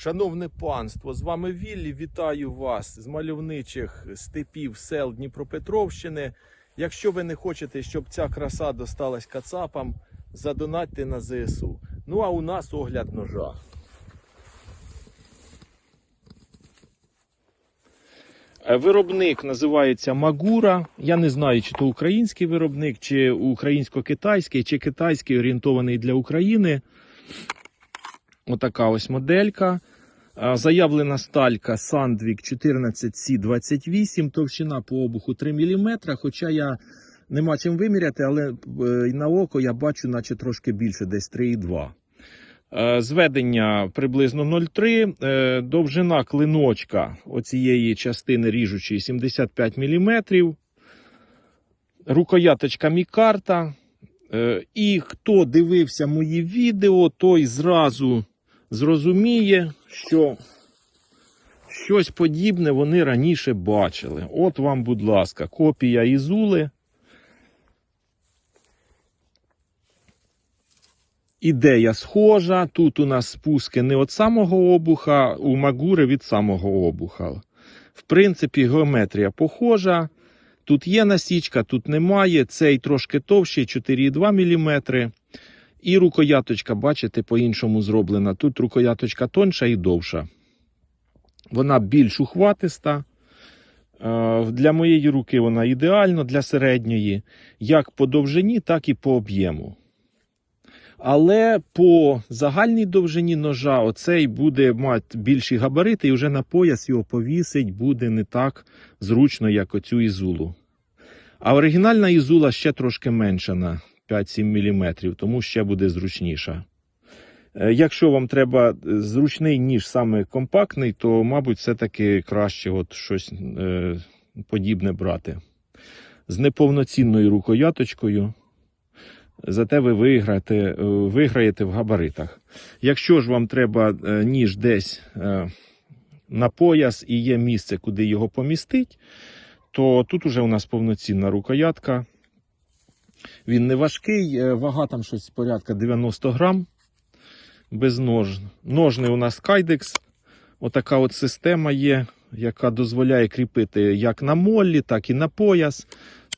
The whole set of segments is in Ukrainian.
Шановне панство, з вами Віллі. Вітаю вас з мальовничих степів сел Дніпропетровщини. Якщо ви не хочете, щоб ця краса досталась кацапам, задонатьте на ЗСУ. Ну а у нас огляд ножа. Е, Виробник називається Магура. Я не знаю, чи то український виробник, чи українсько-китайський, чи китайський орієнтований для України. Отака ось моделька. Заявлена сталька Sandvik 14C28, товщина по обуху 3 мм. Хоча я нема чим виміряти, але е, на око я бачу, наче трошки більше, десь 3,2. Е, Зведення приблизно 0,3, е, довжина клиночка оцієї частини ріжучої 75 мм. Рукояточка Мікарта. І хто дивився мої відео, той зразу зрозуміє, що щось подібне вони раніше бачили. От вам, будь ласка, копія Ізули. Ідея схожа. Тут у нас спуски не від самого обуха, у Магури від самого обуха. В принципі, геометрія похожа. Тут є насічка, тут немає. Цей трошки товщий, 4,2 мм. І рукояточка, бачите, по-іншому зроблена. Тут рукояточка тонша і довша. Вона більш ухватиста. Е, Для моєї руки вона ідеально, для середньої, як по довжині, так і по об'єму. Але по загальній довжині ножа оцей буде мати більші габарити, і вже на пояс його повісить буде не так зручно, як оцю ізулу. А оригінальна ізула ще трошки менша 5-7 мм, тому ще буде зручніша. Е, Якщо вам треба е, зручний ніж саме компактний, то, мабуть, все-таки краще от щось е, подібне брати. З неповноцінною рукояточкою. Зате ви виграєте, виграєте в габаритах. Якщо ж вам треба ніж десь на пояс і є місце, куди його помістить, то тут уже у нас повноцінна рукоятка. Він не важкий, е, вага там щось порядка 90 грам. Без нож. Ножний у нас кайдекс. Отака от система є, яка дозволяє кріпити як на моллі, так і на пояс.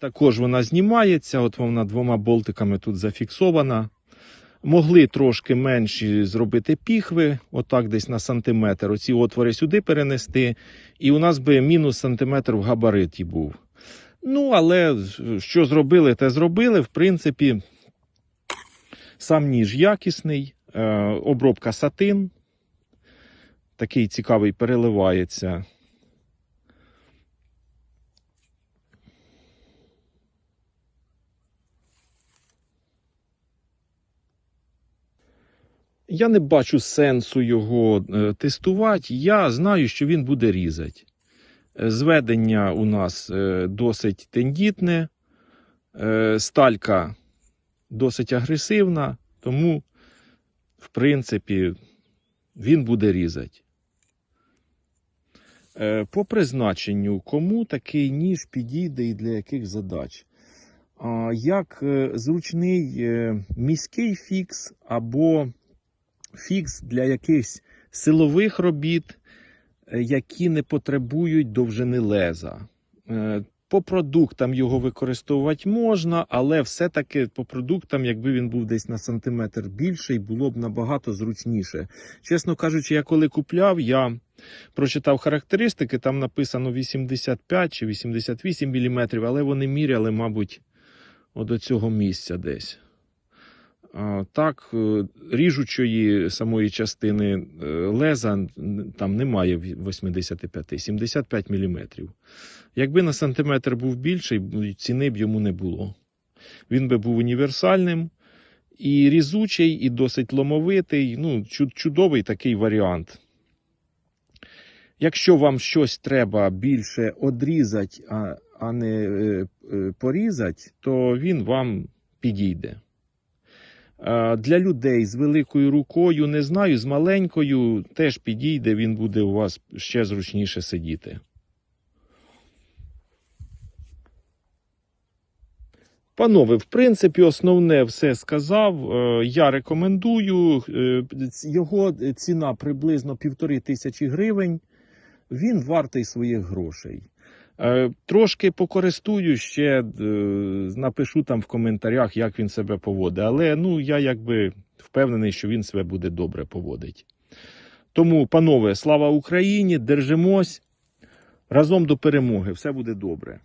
Також вона знімається, от вона двома болтиками тут зафіксована. Могли трошки менші зробити піхви, отак десь на сантиметр. Оці отвори сюди перенести, і у нас би мінус сантиметр в габариті був. Ну, але що зробили, те зробили. В принципі, сам ніж якісний, е, обробка сатин. Такий цікавий переливається. Я не бачу сенсу його е, тестувати. Я знаю, що він буде різати. Зведення у нас е, досить тендітне, е, сталька досить агресивна, тому, в принципі, він буде різати. Е, По призначенню, кому такий ніж підійде і для яких задач? Як зручний міський фікс або фікс для якихось силових робіт, які не потребують довжини леза. Е, По продуктам його використовувати можна, але все-таки по продуктам, якби він був десь на сантиметр більший, було б набагато зручніше. Чесно кажучи, я коли купляв, я прочитав характеристики, там написано 85 чи 88 мм, але вони міряли, мабуть, до цього місця десь. Так, е, ріжучої самої частини е, леза там немає в 85, 75 мм. Якби на сантиметр був більший, ціни б йому не було. Він би був універсальним і різучий, і досить ломовитий. Ну, чудовий такий варіант. Якщо вам щось треба більше одрізати, а, не е, порізати, то він вам підійде. Для людей з великою рукою, не знаю, з маленькою теж підійде, він буде у вас ще зручніше сидіти. Панове, в принципі, основне все сказав. Е, Я рекомендую. Е, Його ціна приблизно півтори тисячі гривень. Він вартий своїх грошей. Е, Трошки покористую ще, е, напишу там в коментарях, як він себе поводить. Але ну, я якби впевнений, що він себе буде добре поводить. Тому, панове, слава Україні! Держимось разом до перемоги. Все буде добре.